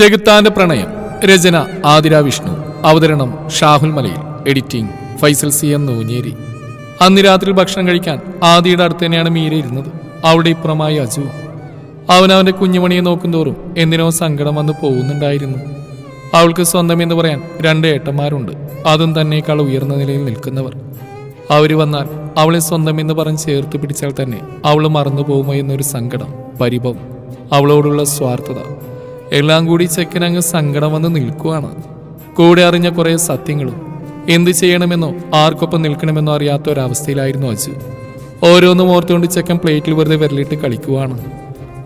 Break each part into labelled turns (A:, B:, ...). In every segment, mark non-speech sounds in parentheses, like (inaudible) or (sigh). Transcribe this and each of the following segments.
A: ചെകുത്താന്റെ പ്രണയം രചന ആതിര വിഷ്ണു അവതരണം Shahul Malayil. Editing Faisal C M Noonjeri. അന്ന് രാത്രി ഭക്ഷണം കഴിക്കാൻ ആദിയുടെ അടുത്ത് തന്നെയാണ് മീര ഇരുന്നത്. അവിടെ ഇപ്പുറമായി അജു. അവൻ അവന്റെ കുഞ്ഞുമണിയെ നോക്കുന്തോറും എന്തിനോ സങ്കടം വന്ന് പോകുന്നുണ്ടായിരുന്നു. അവൾക്ക് സ്വന്തം എന്ന് പറയാൻ രണ്ട് ഏട്ടന്മാരുണ്ട്. അതും തന്നേക്കാൾ ഉയർന്ന നിലയിൽ നിൽക്കുന്നവർ. അവർ വന്നാൽ അവളെ സ്വന്തം എന്ന് പറഞ്ഞ് ചേർത്ത് പിടിച്ചാൽ തന്നെ അവൾ മറന്നു പോകുമോ എന്നൊരു സങ്കടം പരിഭവം അവളോടുള്ള സ്വാർത്ഥത എല്ലാം കൂടി ചെക്കനങ്ങ് സങ്കടം വന്ന് നിൽക്കുകയാണ് കൂടെ അറിഞ്ഞ കുറേ സത്യങ്ങളും. എന്ത് ചെയ്യണമെന്നോ ആർക്കൊപ്പം നിൽക്കണമെന്നോ അറിയാത്ത ഒരവസ്ഥയിലായിരുന്നു അജു. ഓരോന്നും ഓർത്തുകൊണ്ട് ചെക്കൻ പ്ലേറ്റിൽ വെറുതെ വിരലിട്ട് കളിക്കുവാണ്.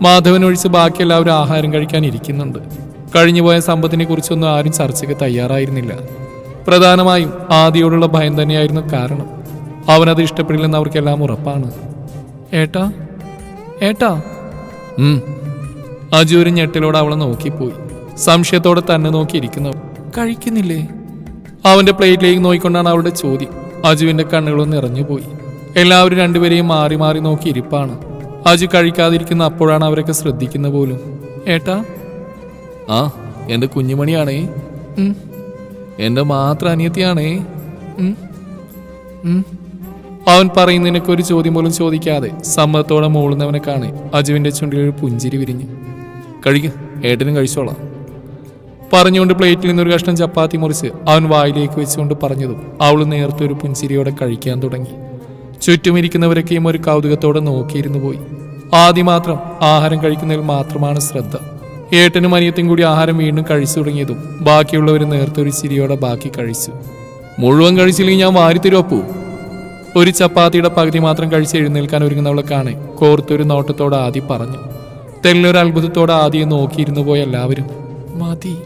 A: മാധവൻ ഒഴിച്ച് ബാക്കി എല്ലാവരും ആഹാരം കഴിക്കാൻ ഇരിക്കുന്നുണ്ട്. കഴിഞ്ഞുപോയ സമ്പത്തിനെ കുറിച്ചൊന്നും ആരും ചർച്ചയ്ക്ക് തയ്യാറായിരുന്നില്ല. പ്രധാനമായും ആദിയോടുള്ള ഭയം തന്നെയായിരുന്നു കാരണം. അവനത് ഇഷ്ടപ്പെടില്ലെന്ന് അവർക്കെല്ലാം ഉറപ്പാണ്. ഏട്ടാ? ഏട്ടാ. അജു ഒരു ഞെട്ടിലോടെ അവളെ നോക്കിപ്പോയി. സംശയത്തോടെ തന്നെ നോക്കിയിരിക്കുന്നു. കഴിക്കുന്നില്ലേ? അവന്റെ പ്ലേറ്റിലേക്ക് നോക്കിക്കൊണ്ടാണ് അവളുടെ ചോദ്യം. അജുവിന്റെ കണ്ണുകളും നിറഞ്ഞുപോയി. എല്ലാവരും രണ്ടുപേരെയും മാറി മാറി നോക്കി ഇരിപ്പാണ് അജു കഴിക്കാതിരിക്കുന്ന അപ്പോഴാണ് അവരൊക്കെ ശ്രദ്ധിക്കുന്ന പോലും. ഏട്ടാ? ആ എന്റെ കുഞ്ഞുമണിയാണേ. എന്റെ മാത്രം അനിയത്തിയാണേ. അവൻ പറയുന്നതിനൊക്കെ ഒരു ചോദ്യം പോലും ചോദിക്കാതെ സമ്മതത്തോടെ മൂളുന്നവനെ കാണെ. അജുവിന്റെ ചുണ്ടിലൊരു പുഞ്ചിരി വിരിഞ്ഞു. കഴിക്ക്. ഏട്ടനും കഴിച്ചോളാം. പറഞ്ഞുകൊണ്ട് പ്ലേറ്റിൽ നിന്നൊരു കഷ്ണം ചപ്പാത്തി മുറിച്ച് അവൻ വായിലേക്ക് വെച്ചുകൊണ്ട് പറഞ്ഞതും അവൾ നേരത്തെ ഒരു പുഞ്ചിരിയോടെ കഴിക്കാൻ തുടങ്ങി. ചുറ്റുമിരിക്കുന്നവരൊക്കെയും ഒരു കൗതുകത്തോടെ നോക്കിയിരുന്നു പോയി. ആദ്യം മാത്രം ആഹാരം കഴിക്കുന്നതിൽ മാത്രമാണ് ശ്രദ്ധ. ഏട്ടനും അനിയത്തും കൂടി ആഹാരം വീണ്ടും കഴിച്ചു തുടങ്ങിയതും ബാക്കിയുള്ളവർ നേരത്തെ ഒരു ചിരിയോടെ ബാക്കി കഴിച്ചു. മുഴുവൻ കഴിച്ചില്ലെങ്കിൽ ഞാൻ വാരി അപ്പൂ? ഒരു ചപ്പാത്തിയുടെ പകുതി മാത്രം കഴിച്ച് എഴുന്നേൽക്കാൻ ഒരുങ്ങുന്നവളെ കാണെ കോർത്തൊരു നോട്ടത്തോടെ ആദ്യം പറഞ്ഞു. തെല്ലൊരു അത്ഭുതത്തോടെ ആദ്യം നോക്കിയിരുന്നു പോയ എല്ലാവരും. മതി.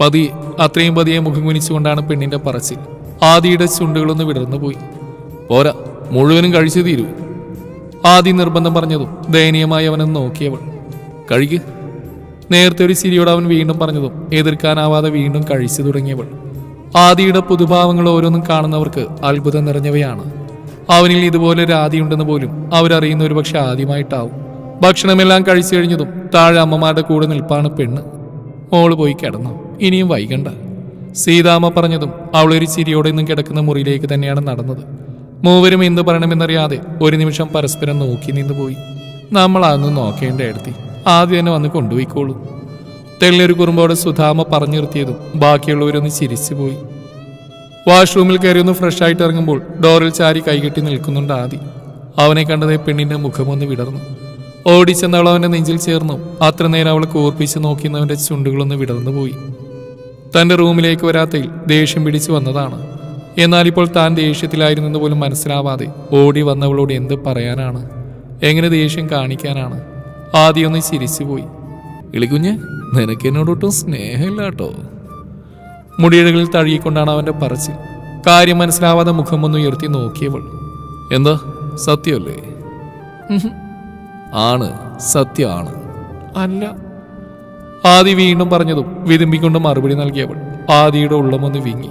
A: പതി അത്രയും പതിയെ മുഖം കുനിച്ചുകൊണ്ടാണ് പെണ്ണിന്റെ പറച്ചിൽ. ആദിയുടെ ചുണ്ടുകളൊന്ന് വിടർന്നു പോയി. പോരാ മുഴുവനും കഴിച്ചു തീരൂ. ആദി നിർബന്ധം പറഞ്ഞതും ദയനീയമായി അവനെ നോക്കിയവൾ. കഴിക്ക്. നേരത്തെ ഒരു ചിരിയോട് അവൻ വീണ്ടും പറഞ്ഞതും എതിർക്കാനാവാതെ വീണ്ടും കഴിച്ചു തുടങ്ങിയവൾ. ആദിയുടെ പുതുഭാവങ്ങൾ ഓരോന്നും കാണുന്നവർക്ക് അത്ഭുതം നിറഞ്ഞവയാണ്. അവനിൽ ഇതുപോലെ ഒരു ആദിയുണ്ടെന്ന് പോലും അവരറിയുന്ന ഒരു പക്ഷെ ആദ്യമായിട്ടാവും. ഭക്ഷണമെല്ലാം കഴിച്ചു കഴിഞ്ഞതും താഴെ അമ്മമാരുടെ കൂടെ നിൽപ്പാണ് പെണ്ണ്. മോൾ പോയി കിടന്നു. ഇനിയും വൈകണ്ട. സീതാമ്മ പറഞ്ഞതും അവളൊരു ചിരിയോടെ നിന്നും കിടക്കുന്ന മുറിയിലേക്ക് തന്നെയാണ് നടന്നത്. മൂവരും എന്ത് പറയണമെന്നറിയാതെ ഒരു നിമിഷം പരസ്പരം നോക്കി നിന്ന് പോയി നമ്മൾ അതൊന്നും നോക്കേണ്ട എടുത്തി ആദ്യം തന്നെ വന്ന് കൊണ്ടുപോയിക്കോളൂ. തെല്ലൊരു കുറുമ്പോടെ സുധാമ പറഞ്ഞു നിർത്തിയതും ബാക്കിയുള്ളവരൊന്ന് ചിരിച്ചു പോയി. വാഷ്റൂമിൽ കയറി ഒന്ന് ഫ്രഷ് ആയിട്ട് ഇറങ്ങുമ്പോൾ ഡോറിൽ ചാരി കൈകെട്ടി നിൽക്കുന്നുണ്ട് ആദി. അവനെ കണ്ടതേ പെണ്ണിന്റെ മുഖമൊന്ന് വിടർന്നു. ഓടിച്ചെന്ന് അവന്റെ നെഞ്ചിൽ ചേർന്നു. അത്ര നേരം അവൾ കൂർപ്പിച്ച് നോക്കിയെന്നവന്റെ ചുണ്ടുകളൊന്ന് വിടർന്നു പോയി. തന്റെ റൂമിലേക്ക് വരാത്തയിൽ ദേഷ്യം പിടിച്ചു വന്നതാണ്. എന്നാൽ ഇപ്പോൾ താൻ ദേഷ്യത്തിലായിരുന്നെന്ന് പോലും മനസ്സിലാവാതെ ഓടി വന്നവളോട് എന്ത് പറയാനാണ്? എങ്ങനെ ദേഷ്യം കാണിക്കാനാണ്? ആദ്യം ഒന്ന് ചിരിച്ചുപോയി ഇളികുഞ്ഞ് നിനക്ക് എന്നോടൊട്ടും സ്നേഹമില്ല കേട്ടോ മുടിയിഴകളിൽ തഴുകിക്കൊണ്ടാണ് അവന്റെ പറച്ചിൽ. കാര്യം മനസ്സിലാവാതെ മുഖമൊന്നുയർത്തി നോക്കിയവൾ. എന്താ? സത്യമല്ലേ. ആണ് സത്യമാണ് അല്ല. ആദി വീണ്ടും പറഞ്ഞതും വിതുമ്പിക്കൊണ്ട് മറുപടി നൽകിയവൾ ആദിയുടെ ഉള്ളമൊന്ന് വിങ്ങി.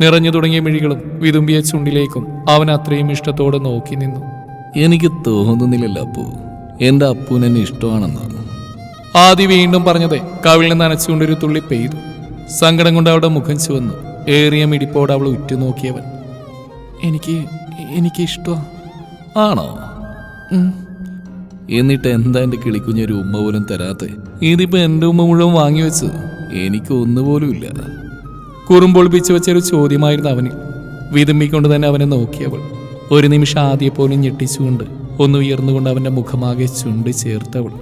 A: നിറഞ്ഞു തുടങ്ങിയ മിഴികളും വിതുമ്പിയ ചുണ്ടിലേക്കും അവൻ അത്രയും ഇഷ്ടത്തോടെ നോക്കി നിന്നു.
B: എനിക്ക് തോന്നുന്നില്ലല്ലോ അപ്പു. എന്റെ അപ്പൂനെന്നെ ഇഷ്ടമാണെന്ന്.
A: ആദി വീണ്ടും പറഞ്ഞത് കവിളിൽ നനച്ചുകൊണ്ടൊരു തുള്ളി പെയ്തു. സങ്കടം കൊണ്ട് അവളുടെ മുഖം ചുവന്നു. ഏറിയ മിടിപ്പോടെ അവൾ ഉറ്റുനോക്കിയവൻ. എനിക്ക് എനിക്ക് ഇഷ്ടമാണോ
B: ആണോ എന്നിട്ട് എന്താ എന്റെ കിളിക്കുഞ്ഞൊരു ഉമ്മ പോലും തരാത്തെ? ഇതിപ്പോ എന്റെ ഉമ്മ മുഴുവൻ വാങ്ങി വെച്ച് എനിക്ക് ഒന്നുപോലും ഇല്ല.
A: കുറുമ്പൊളിപ്പിച്ചു വെച്ചൊരു ചോദ്യമായിരുന്നു അവന്. വിതുമ്പിക്കൊണ്ട് തന്നെ അവനെ നോക്കിയവൾ ഒരു നിമിഷം ആദ്യ പോലും ഞെട്ടിച്ചുകൊണ്ട് ഒന്ന് ഉയർന്നുകൊണ്ട് അവന്റെ മുഖമാകെ ചുണ്ട് ചേർത്തവൾ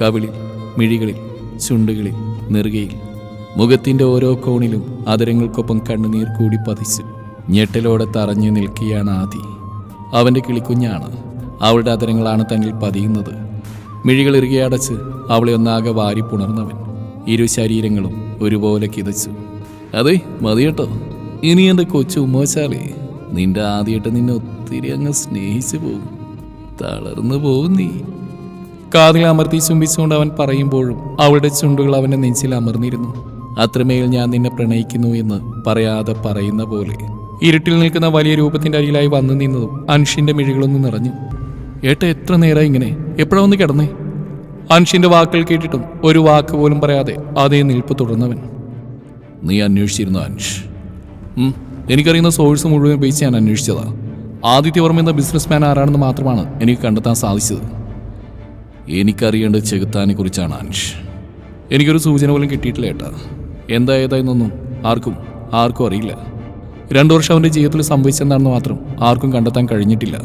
A: കവിളിൽ മിഴികളിൽ ചുണ്ടുകളിൽ നെറുകയിൽ മുഖത്തിന്റെ ഓരോ കോണിലും അതരങ്ങൾക്കൊപ്പം കണ്ണുനീർ കൂടി പതിച്ചു ഞെട്ടലോടെ തറഞ്ഞു നിൽക്കുകയാണ് ആദി. അവന്റെ കിളിക്കുഞ്ഞാണ്. അവളുടെ അതരങ്ങളാണ് തന്നിൽ പതിയുന്നത്. മിഴികൾ ഇറുകിയടച്ച് അവളെ ഒന്നാകെ വാരി പുണർന്നവൻ. ഇരു ശരീരങ്ങളും ഒരുപോലെ കിതച്ചു.
B: അതെ മതി കേട്ടോ ഇനി എന്റെ കൊച്ചു ഉമ്മവച്ചാലേ നിന്റെ ആദ്യമായിട്ട് നിന്നെ ഒത്തിരി അങ്ങ് സ്നേഹിച്ചു പോകും. തളർന്നു പോകും നീ.
A: കാതിൽ അമർത്തി ചുംബിച്ചുകൊണ്ട് അവൻ പറയുമ്പോഴും അവളുടെ ചുണ്ടുകൾ അവന്റെ നെഞ്ചിൽ അമർന്നിരുന്നു. അത്രമേൽ ഞാൻ നിന്നെ പ്രണയിക്കുന്നു എന്ന് പറയാതെ പറയുന്ന പോലെ. ഇരുട്ടിൽ നിൽക്കുന്ന വലിയ രൂപത്തിന്റെ അരികിലായി വന്നു നിന്നതും അൻഷിന്റെ മിഴികളൊന്ന് നിറഞ്ഞു. ഏട്ട എത്ര നേരമായി ഇങ്ങനെ? എപ്പോഴാ ഒന്ന് കിടന്നേ? അൻഷിന്റെ വാക്കുകൾ കേട്ടിട്ടും ഒരു വാക്ക് പോലും പറയാതെ അതേ നിൽപ്പ് തുടർന്നവൻ.
B: നീ അന്വേഷിച്ചിരുന്നു അൻഷ്? എനിക്കറിയുന്ന സോഴ്സ് മുഴുവൻ ഉപയോഗിച്ച് ഞാൻ അന്വേഷിച്ചതാ. ആദിത്യവർമ്മ എന്ന ബിസിനസ്മാൻ ആരാണെന്ന് മാത്രമാണ് എനിക്ക് കണ്ടെത്താൻ സാധിച്ചത്. എനിക്കറിയേണ്ട ചെകുത്താനെ കുറിച്ചാണ് അൻഷ്. എനിക്കൊരു സൂചന പോലും കിട്ടിയിട്ടില്ല ഏട്ടാ. എന്താ ഏതായെന്നൊന്നും ആർക്കും ആർക്കും അറിയില്ല. രണ്ടു വർഷം അവന്റെ ജീവിതത്തിൽ സംഭവിച്ചെന്താണെന്ന് മാത്രം ആർക്കും കണ്ടെത്താൻ കഴിഞ്ഞിട്ടില്ല.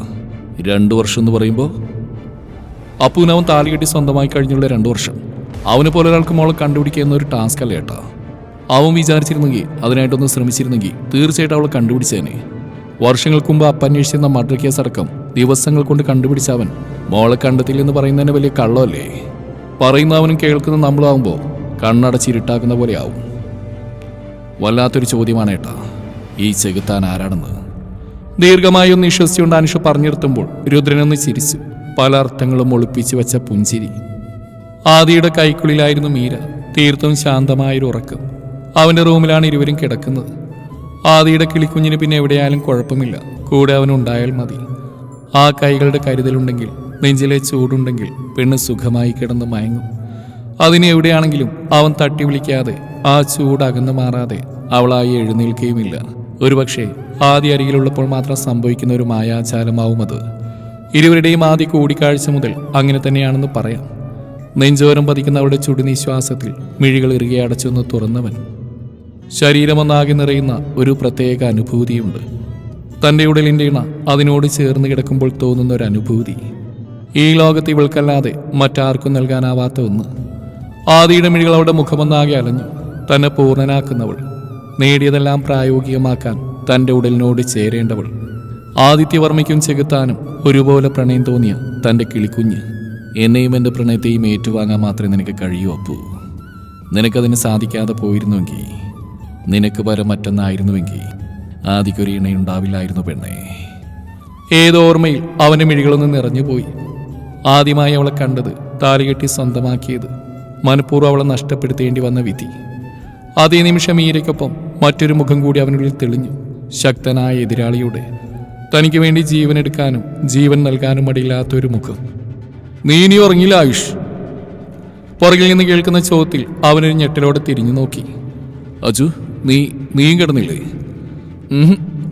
B: രണ്ടു വർഷം എന്ന് പറയുമ്പോൾ അപ്പൂന് അവൻ താലി കെട്ടി സ്വന്തമായി കഴിഞ്ഞുള്ള രണ്ടു വർഷം. അവനെ പോലെ ഒരാൾക്ക് മോളെ കണ്ടുപിടിക്കുക എന്നൊരു ടാസ്ക് അല്ല ഏട്ടാ? അവൻ വിചാരിച്ചിരുന്നെങ്കിൽ അതിനായിട്ടൊന്ന് ശ്രമിച്ചിരുന്നെങ്കിൽ തീർച്ചയായിട്ടും അവളെ കണ്ടുപിടിച്ചേനെ. വർഷങ്ങൾക്ക് മുമ്പ് അപ്പ അന്വേഷിച്ചിരുന്ന മർഡർ കേസ് അടക്കം ദിവസങ്ങൾ കൊണ്ട് കണ്ടുപിടിച്ച അവൻ മോളെ കണ്ടെത്തില്ലെന്ന് പറയുന്നതിന് വലിയ കള്ളമല്ലേ? പറയുന്നവനും കേൾക്കുന്ന നമ്മളാവുമ്പോൾ കണ്ണടച്ചിരുട്ടാക്കുന്ന പോലെ ആവും വല്ലാത്തൊരു ചോദ്യമാണ് ഏട്ടാ ഈ ചെകുത്താൻ ആരാണെന്ന്?
A: ദീർഘമായി ഒന്ന് വിശ്വസിച്ചുകൊണ്ട് അനുഷ പറഞ്ഞിരുത്തുമ്പോൾ രുദ്രനൊന്ന് ചിരിച്ചു. പല അർത്ഥങ്ങളും ഒളിപ്പിച്ചു വെച്ച പുഞ്ചിരി. ആദിയുടെ കൈക്കുള്ളിലായിരുന്നു മീര. തീർത്തും ശാന്തമായൊരു ഉറക്കം. അവന്റെ റൂമിലാണ് ഇരുവരും കിടക്കുന്നത്. ആദിയുടെ കിളിക്കുഞ്ഞിന് പിന്നെ എവിടെയായാലും കുഴപ്പമില്ല. കൂടെ അവനുണ്ടായാൽ മതി. ആ കൈകളുടെ കരുതലുണ്ടെങ്കിൽ നെഞ്ചിലെ ചൂടുണ്ടെങ്കിൽ പെണ്ണ് സുഖമായി കിടന്ന് മയങ്ങും. അതിന് എവിടെയാണെങ്കിലും അവൻ തട്ടി വിളിക്കാതെ ആ ചൂട് അകന്നു മാറാതെ അവളായി എഴുന്നേൽക്കുകയുമില്ല. ഒരുപക്ഷെ ആദ്യ അരികിലുള്ളപ്പോൾ മാത്രം സംഭവിക്കുന്ന ഒരു മായാചാലമാവും അത്. ഇരുവരുടെയും ആദ്യ കൂടിക്കാഴ്ച മുതൽ അങ്ങനെ തന്നെയാണെന്ന് പറയാം. നെഞ്ചോരം പതിക്കുന്ന അവളുടെ ചുടുനിശ്വാസത്തിൽ മിഴികൾ ഇറുകെ അടച്ചൊന്ന് തുറന്നവൻ. ശരീരമൊന്നാകെ നിറയുന്ന ഒരു പ്രത്യേക അനുഭൂതിയുണ്ട്. തന്റെ ഉടലിന്റെ ഇണ അതിനോട് ചേർന്ന് കിടക്കുമ്പോൾ തോന്നുന്ന ഒരു അനുഭൂതി ഈ ലോകത്ത് ഇവൾക്കല്ലാതെ മറ്റാർക്കും നൽകാനാവാത്ത ഒന്ന്. ആദിയുടെ മിഴികൾ അവളുടെ മുഖമൊന്നാകെ അലഞ്ഞു. തന്നെ പൂർണനാക്കുന്നവൾ. നേടിയതെല്ലാം പ്രായോഗികമാക്കാൻ തന്റെ ഉടലിനോട് ചേരേണ്ടവൾ. ആദിത്യവർമ്മയ്ക്കും ചെകുത്താനും ഒരുപോലെ പ്രണയം തോന്നിയ തന്റെ കിളിക്കുഞ്ഞ് എന്നെയും എന്റെ പ്രണയത്തെയും ഏറ്റുവാങ്ങാൻ മാത്രമേ നിനക്ക് കഴിയൂ അപ്പു. നിനക്കതിന് സാധിക്കാതെ പോയിരുന്നുവെങ്കിൽ നിനക്ക് പരം മറ്റൊന്നായിരുന്നുവെങ്കിൽ ആദിക്കൊരു ഇണയുണ്ടാവില്ലായിരുന്നു പെണ്ണേ. ഏതോ ഓർമ്മയിൽ അവന്റെ മിഴികളൊന്ന് നിറഞ്ഞുപോയി. ആദ്യമായി അവളെ കണ്ടത് താലികെട്ടി സ്വന്തമാക്കിയത് മനഃപൂർവം അവളെ നഷ്ടപ്പെടുത്തേണ്ടി വന്ന വിധി. അതേ നിമിഷം ഈരയ്ക്കൊപ്പം മറ്റൊരു മുഖം കൂടി അവനുള്ളിൽ തെളിഞ്ഞു. ശക്തനായ എതിരാളിയുടെ. തനിക്ക് വേണ്ടി ജീവൻ എടുക്കാനും ജീവൻ നൽകാനും മടിയില്ലാത്ത ഒരു മുഖം. നീ ഇനി ഉറങ്ങില്ല ആയുഷ്. പുറകിൽ നിന്ന് കേൾക്കുന്ന ചോദ്യത്തിൽ അവനൊരു ഞെട്ടലോടെ തിരിഞ്ഞു നോക്കി.
B: അജു നീ നീയും കിടന്നില്ലേ?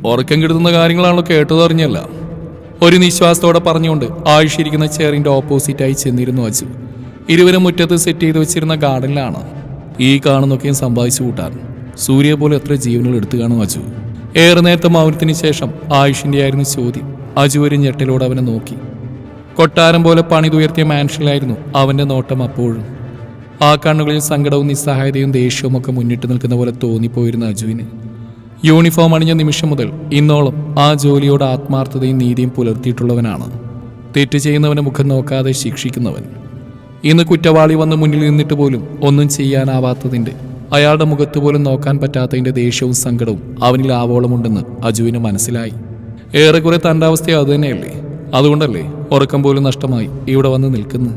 A: ഉറക്കം കിടത്തുന്ന കാര്യങ്ങളാണല്ലോ കേട്ടത് അറിഞ്ഞല്ല ഒരു നിശ്വാസത്തോടെ പറഞ്ഞുകൊണ്ട് ആയുഷ് ഇരിക്കുന്ന ചെയറിന്റെ ഓപ്പോസിറ്റായി ചെന്നിരുന്നു അജു. ഇരുവരും മുറ്റത്ത് സെറ്റ് ചെയ്ത് വെച്ചിരുന്ന ഗാർഡനിലാണ് ഈ കാണുന്നൊക്കെയും സമ്പാദിച്ചു കൂട്ടാൻ. സൂര്യ പോലെ എത്ര ജീവനുകൾ എടുത്തു കാണും അജു. ഏറെ നേരത്തെ മൗനത്തിന് ശേഷം ആയുഷിന്റെ ആയിരുന്നു ചോദ്യം. അജു ഒരു ഞെട്ടിലൂടെ അവനെ നോക്കി. കൊട്ടാരം പോലെ പണിതുയർത്തിയ മാൻഷനിലായിരുന്നു അവന്റെ നോട്ടം അപ്പോഴും. ആ കണ്ണുകളിൽ സങ്കടവും നിസ്സഹായതയും ദേഷ്യവും ഒക്കെ മുന്നിട്ട് നിൽക്കുന്ന പോലെ തോന്നിപ്പോയിരുന്ന അജുവിന്. യൂണിഫോം അണിഞ്ഞ നിമിഷം മുതൽ ഇന്നോളം ആ ജോലിയോട് ആത്മാർത്ഥതയും നീതിയും പുലർത്തിയിട്ടുള്ളവനാണ്. തെറ്റ് ചെയ്യുന്നവനെ മുഖം നോക്കാതെ ശിക്ഷിക്കുന്നവൻ. ഇന്ന് കുറ്റവാളി വന്ന് മുന്നിൽ നിന്നിട്ട് പോലും ഒന്നും ചെയ്യാനാവാത്തതിന്റെ അയാളുടെ മുഖത്ത് പോലും നോക്കാൻ പറ്റാത്തതിന്റെ ദേഷ്യവും സങ്കടവും അവനിൽ ആവോളമുണ്ടെന്ന് അജുവിന് മനസ്സിലായി. ഏറെക്കുറെ തന്റെ അവസ്ഥ അതുതന്നെയല്ലേ അതുകൊണ്ടല്ലേ ഉറക്കം പോലും നഷ്ടമായി ഇവിടെ വന്ന് നിൽക്കുന്നു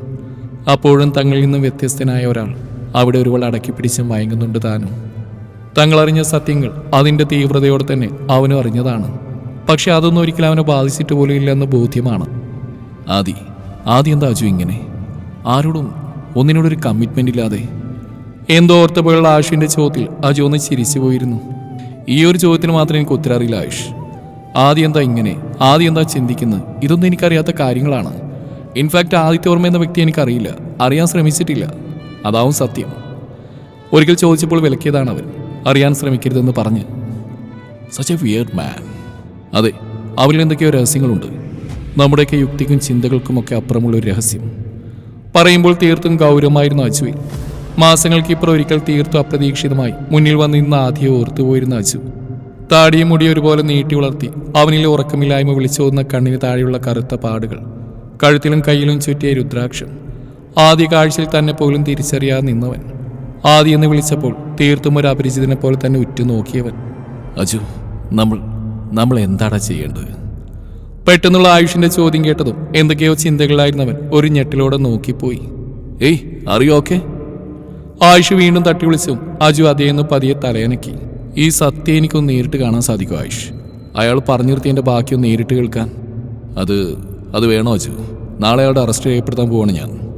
A: അപ്പോഴും തങ്ങളിൽ നിന്നും വ്യത്യസ്തനായ ഒരാൾ അവിടെ ഒരുവൾ അടക്കി പിടിച്ച് മയങ്ങുന്നുണ്ട് താനും. തങ്ങളറിഞ്ഞ സത്യങ്ങൾ അതിന്റെ തീവ്രതയോടെ തന്നെ അവനും അറിഞ്ഞതാണ്. പക്ഷെ അതൊന്നും ഒരിക്കലും അവനെ ബാധിച്ചിട്ട് പോലും ഇല്ലെന്ന് ബോധ്യമാണ്.
B: ആദി ആദ്യം എന്താ അജു ഇങ്ങനെ? ആരോടും ഒന്നിനോടൊരു കമ്മിറ്റ്മെന്റ് ഇല്ലാതെ
A: എന്തോ ഓർത്തപ്പോഴുള്ള ആയുഷിന്റെ ചോദ്യത്തിൽ അജു ഒന്ന് ചിരിച്ചു പോയിരുന്നു ഈ ഒരു ചോദ്യത്തിന് മാത്രം എനിക്ക് ഉത്തരറിയില്ല ആയുഷ്. ആദ്യം എന്താ ഇങ്ങനെ? ആദ്യം എന്താ ചിന്തിക്കുന്നത്? ഇതൊന്നും എനിക്കറിയാത്ത കാര്യങ്ങളാണ്. ഇൻഫാക്റ്റ് ആദിത്യ ഓർമ്മ എന്ന വ്യക്തി എനിക്കറിയില്ല. അറിയാൻ ശ്രമിച്ചിട്ടില്ല. അതാവും സത്യം. ഒരിക്കൽ ചോദിച്ചപ്പോൾ വിലക്കിയതാണ് അവൻ. അറിയാൻ ശ്രമിക്കരുതെന്ന് പറഞ്ഞ്.
B: സച്ച് എ വിയർഡ് മാൻ
A: അതെ അവരിൽ എന്തൊക്കെയോ രഹസ്യങ്ങളുണ്ട്. നമ്മുടെയൊക്കെ യുക്തിക്കും ചിന്തകൾക്കുമൊക്കെ അപ്പുറമുള്ള ഒരു രഹസ്യം. പറയുമ്പോൾ തീർത്തും ഗൗരവമായിരുന്നു അജുവിൽ. മാസങ്ങൾക്കിപ്പുറം ഒരിക്കൽ തീർത്തും അപ്രതീക്ഷിതമായി. മുന്നിൽ വന്ന് ഇന്ന് ആദ്യം ഓർത്തുപോയിരുന്ന അജു താടിയും മുടി ഒരുപോലെ നീട്ടി വളർത്തി അവനിൽ ഉറക്കമില്ലായ്മ വിളിച്ചോതുന്ന കണ്ണിന് താഴെയുള്ള കറുത്ത പാടുകൾ കഴുത്തിലും കയ്യിലും ചുറ്റിയ രുദ്രാക്ഷം. ആദ്യ കാഴ്ചയിൽ തന്നെ പോലും തിരിച്ചറിയാതെ നിന്നവൻ. ആദ്യ എന്ന് വിളിച്ചപ്പോൾ തീർത്തും ഒരു അപരിചിതനെ പോലെ തന്നെ ഉറ്റുനോക്കിയവൻ.
B: അജു നമ്മൾ നമ്മൾ എന്താടാ ചെയ്യേണ്ടത്?
A: പെട്ടെന്നുള്ള ആയുഷിന്റെ ചോദ്യം കേട്ടതും എന്തൊക്കെയോ ചിന്തകളായിരുന്നവൻ ഒരു ഞെട്ടിലോടെ നോക്കിപ്പോയി.
B: ഏയ് അറിയോ ഓക്കെ
A: ആയുഷ് വീണ്ടും തട്ടി വിളിച്ചും. അജു അതേന്ന് പതിയെ തലയനക്കി. ഈ സത്യം എനിക്കൊന്ന് നേരിട്ട് കാണാൻ സാധിക്കും ആയുഷ്. അയാൾ പറഞ്ഞു നിർത്തിയതിന്റെ ബാക്കിയൊന്ന് നേരിട്ട് കേൾക്കാൻ.
B: അത് അത് വേണോ അജു നാളെ അയാളുടെ അറസ്റ്റ് ചെയ്യപ്പെടുത്താൻ പോവാണ് ഞാൻ.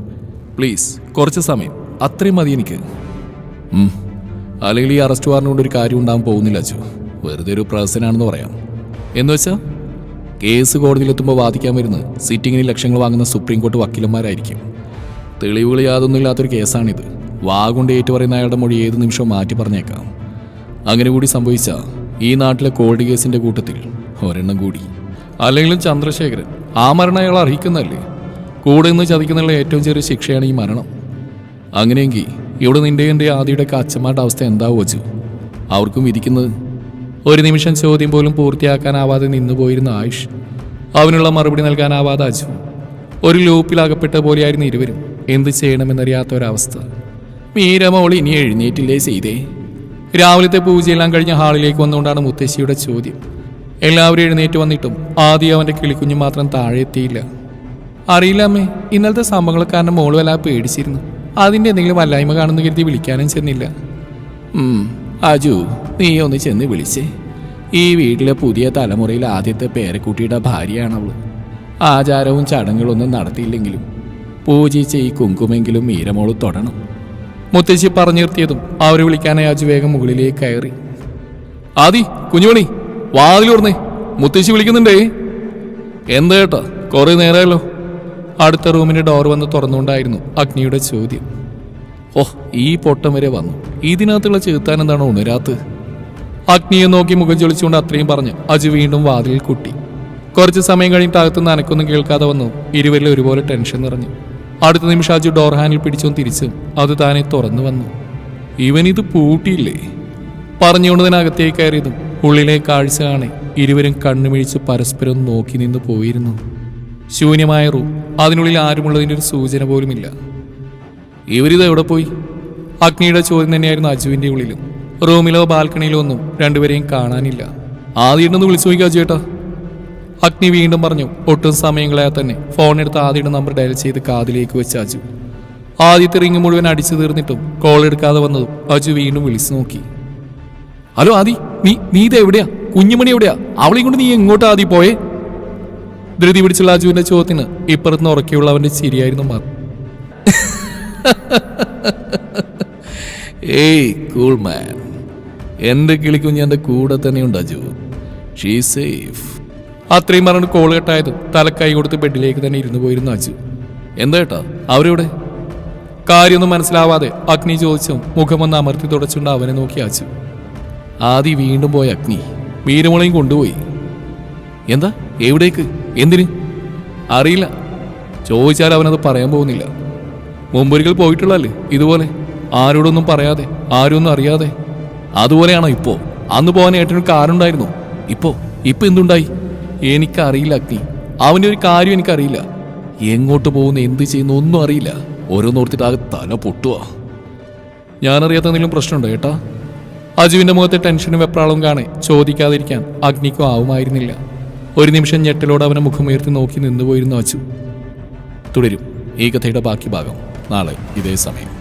B: പ്ലീസ് കുറച്ച് സമയം. അത്രയും മതി എനിക്ക്. അല്ലെങ്കിൽ ഈ അറസ്റ്റ് വാറന്റ് കൊണ്ട് ഒരു കാര്യം ഉണ്ടാകാൻ പോകുന്നില്ല അച്ചു വെറുതെ ഒരു പ്രഹസനാണെന്ന് പറയാം. എന്ന് വെച്ചാൽ കേസ് കോടതിയിലെത്തുമ്പോൾ വാദിക്കാൻ വരുന്ന സിറ്റിങ്ങിന് ലക്ഷങ്ങൾ വാങ്ങുന്ന സുപ്രീം കോടതി വക്കീലന്മാരായിരിക്കും. തെളിവുകൾ യാതൊന്നും ഇല്ലാത്തൊരു കേസാണിത്. വാ കൊണ്ട് ഏറ്റുപറയുന്ന അയാളുടെ മൊഴി ഏത് നിമിഷവും മാറ്റി പറഞ്ഞേക്കാം. അങ്ങനെ കൂടി സംഭവിച്ച ഈ നാട്ടിലെ കോൾഡ് കേസിന്റെ കൂട്ടത്തിൽ ഒരെണ്ണം കൂടി.
A: അല്ലെങ്കിലും ചന്ദ്രശേഖരൻ ആ മരണം അയാൾ അർഹിക്കുന്നതല്ലേ കൂടെ നിന്ന് ചതിക്കുന്നുള്ള ഏറ്റവും ചെറിയ ശിക്ഷയാണ് ഈ മരണം.
B: അങ്ങനെയെങ്കിൽ ഇവിടെ നിന്റെ എന്റെ ആദിയുടെ ഒക്കെ അച്ഛന്മാരുടെ അവസ്ഥ എന്താ വച്ചു അവർക്കും വിധിക്കുന്നത്
A: ഒരു നിമിഷം ചോദ്യം പോലും പൂർത്തിയാക്കാനാവാതെ നിന്നു പോയിരുന്ന ആയുഷ് അവനുള്ള മറുപടി നൽകാനാവാതെ അജു. ഒരു ലൂപ്പിലകപ്പെട്ട പോലെയായിരുന്നു ഇരുവരും എന്ത് ചെയ്യണമെന്നറിയാത്ത ഒരവസ്ഥ. മീരമോൾ ഇനി എഴുന്നേറ്റില്ലേ ചെയ്തേ രാവിലത്തെ പൂജയെല്ലാം കഴിഞ്ഞ ഹാളിലേക്ക് വന്നുകൊണ്ടാണ് മുത്തശ്ശിയുടെ ചോദ്യം. എല്ലാവരും എഴുന്നേറ്റ് വന്നിട്ടും ആദ്യം അവന്റെ കിളിക്കുഞ്ഞ് മാത്രം താഴെ എത്തിയില്ല. അറിയില്ല അമ്മേ ഇന്നലത്തെ സംഭവങ്ങൾ കാരണം മോൾ വല്ലാതെ പേടിച്ചിരുന്നു. അതിന്റെ എന്തെങ്കിലും വല്ലായ്മ കാണുന്ന കരുതി വിളിക്കാനും ചെന്നില്ല.
B: അജു നീ ഒന്ന് ചെന്ന് വിളിച്ചേ. ഈ വീട്ടിലെ പുതിയ തലമുറയിൽ ആദ്യത്തെ പേരക്കുട്ടിയുടെ ഭാര്യയാണവൾ. ആചാരവും ചടങ്ങുകളൊന്നും നടത്തിയില്ലെങ്കിലും പൂജിച്ച ഈ കുങ്കുമെങ്കിലും മീരമോൾ തൊടണം.
A: മുത്തശ്ശി പറഞ്ഞു നിർത്തിയതും അവരെ വിളിക്കാനായി അജു വേഗം മുകളിലേക്ക് കയറി. ആദി കുഞ്ഞുമണി വാതിലൂർന്നേ മുത്തശ്ശി വിളിക്കുന്നുണ്ടേ? എന്താ കേട്ടോ? കുറെ നേരമല്ലോ അടുത്ത റൂമിന്റെ ഡോർ വന്ന് തുറന്നുകൊണ്ടായിരുന്നു അഗ്നിയുടെ ചോദ്യം.
B: ഓഹ് ഈ പൊട്ടം വരെ വന്നു.
A: ഇതിനകത്തുള്ള ചെറുത്താൻ എന്താണ് ഉണരാത്ത് അഗ്നിയെ നോക്കി മുഖം ചൊളിച്ചുകൊണ്ട് അത്രയും പറഞ്ഞ് അജു വീണ്ടും വാതിലിൽ കുട്ടി. കുറച്ച് സമയം കഴിഞ്ഞിട്ട് അകത്തുനിന്ന് അനക്കൊന്നും കേൾക്കാതെ വന്നു. ഇരുവരിലും ഒരുപോലെ ടെൻഷൻ നിറഞ്ഞു. അടുത്ത നിമിഷം അജു ഡോർ ഹാൻഡിൽ പിടിച്ചോ തിരിച്ച് അത് താനെ തുറന്നു വന്നു. ഇവൻ ഇവനിത് പൂട്ടിയില്ലേ? പറഞ്ഞുകൊണ്ട് തന്നെ അകത്തേക്ക് കയറിയതും ഉള്ളിലെ കാഴ്ച കാണെ ഇരുവരും കണ്ണുമിഴിച്ച് പരസ്പരം നോക്കി നിന്ന് പോയിരുന്നു. ശൂന്യമായ റൂം അതിനുള്ളിൽ ആരുമുള്ളതിന്റെ ഒരു സൂചന പോലുമില്ല. ഇവരിത് എവിടെ പോയി? അഗ്നിയുടെ ചോദ്യം തന്നെയായിരുന്നു അജുവിന്റെ ഉള്ളിലും. റൂമിലോ ബാൽക്കണിയിലോ ഒന്നും രണ്ടുപേരെയും കാണാനില്ല. ആദ്യം ഒന്ന് വിളിച്ചു നോക്കി അജു ചേട്ടാ അഗ്നി വീണ്ടും പറഞ്ഞു ഒട്ടും സമയങ്ങളായാൽ തന്നെ ഫോൺ എടുത്ത് ആദ്യയുടെ നമ്പർ ഡയൽ ചെയ്ത് കാതിലേക്ക് വെച്ച് അജു. ആദ്യത്തെ റിങ് മുഴുവൻ അടിച്ചു തീർന്നിട്ടും കോൾ എടുക്കാതെ വന്നതും അജു വീണ്ടും വിളിച്ചു നോക്കി. ഹലോ ആദി നീ നീ ഇത് എവിടെയാ? കുഞ്ഞുമണി എവിടെയാ? അവളെയും കൊണ്ട് നീ എങ്ങോട്ട് ആദി പോയേ? ധൃതി പിടിച്ചുള്ള അജുവിന്റെ ചോദ്യത്തിന് ഇപ്പുറത്ത് നിന്ന് ഉറക്കിയുള്ള അവന്റെ ചിരിയായിരുന്നു മാർ. (laughs)
B: ഏയ് കൂൾ മാൻ എന്റെ കിളിക്കുഞ്ഞ് എന്റെ കൂടെ തന്നെയുണ്ട് അജു. ഷീ സേഫ്
A: അത്രയും പറഞ്ഞ് കോൾ കെട്ടായത് തലക്കൈ കൊടുത്ത് ബെഡിലേക്ക് തന്നെ ഇരുന്ന് പോയിരുന്നു അജു
B: എന്താ കേട്ടാ അവരെവിടെ?
A: കാര്യമൊന്നും മനസ്സിലാവാതെ അഗ്നി ചോദിച്ചും മുഖമൊന്ന് അമർത്തി തുടച്ചുകൊണ്ട് അവനെ നോക്കി അജു
B: ആദി വീണ്ടും പോയ അഗ്നി.
A: വീരമുളയും കൊണ്ടുപോയി.
B: എന്താ? എവിടേക്ക്? എന്തിന്?
A: അറിയില്ല. ചോദിച്ചാൽ അവനത് പറയാൻ പോകുന്നില്ല. മുമ്പൊരിക്കൽ പോയിട്ടുള്ളല്ലേ ഇതുപോലെ? ആരോടൊന്നും പറയാതെ ആരും ഒന്നും അറിയാതെ.
B: അതുപോലെയാണോ ഇപ്പോ?
A: അന്ന് പോകാൻ ഏട്ടനൊരു കാറുണ്ടായിരുന്നു
B: ഇപ്പോ? ഇപ്പൊ എന്തുണ്ടായി?
A: എനിക്കറിയില്ല അഗ്നി. അവന്റെ ഒരു കാര്യം എനിക്കറിയില്ല.
B: എങ്ങോട്ട് പോകുന്ന എന്ത് ചെയ്യുന്ന ഒന്നും അറിയില്ല. ഓരോന്നോർത്തിട്ട് ആകെ തല പൊട്ടുവാ.
A: ഞാനറിയാത്ത എന്തെങ്കിലും പ്രശ്നമുണ്ടോ ഏട്ടാ? അജുവിന്റെ മുഖത്തെ ടെൻഷനും വെപ്രാളവും കാണെ. ചോദിക്കാതിരിക്കാൻ അഗ്നിക്കും ആവുമായിരുന്നില്ല. ഒരു നിമിഷം ഞെട്ടലോടെ അവനെ മുഖമുയർത്തി നോക്കി നിന്നുപോയിരുന്നു അജു.
B: തുടരും ഈ കഥയുടെ ബാക്കി ഭാഗം. നാളെ ഇതേ സമയം.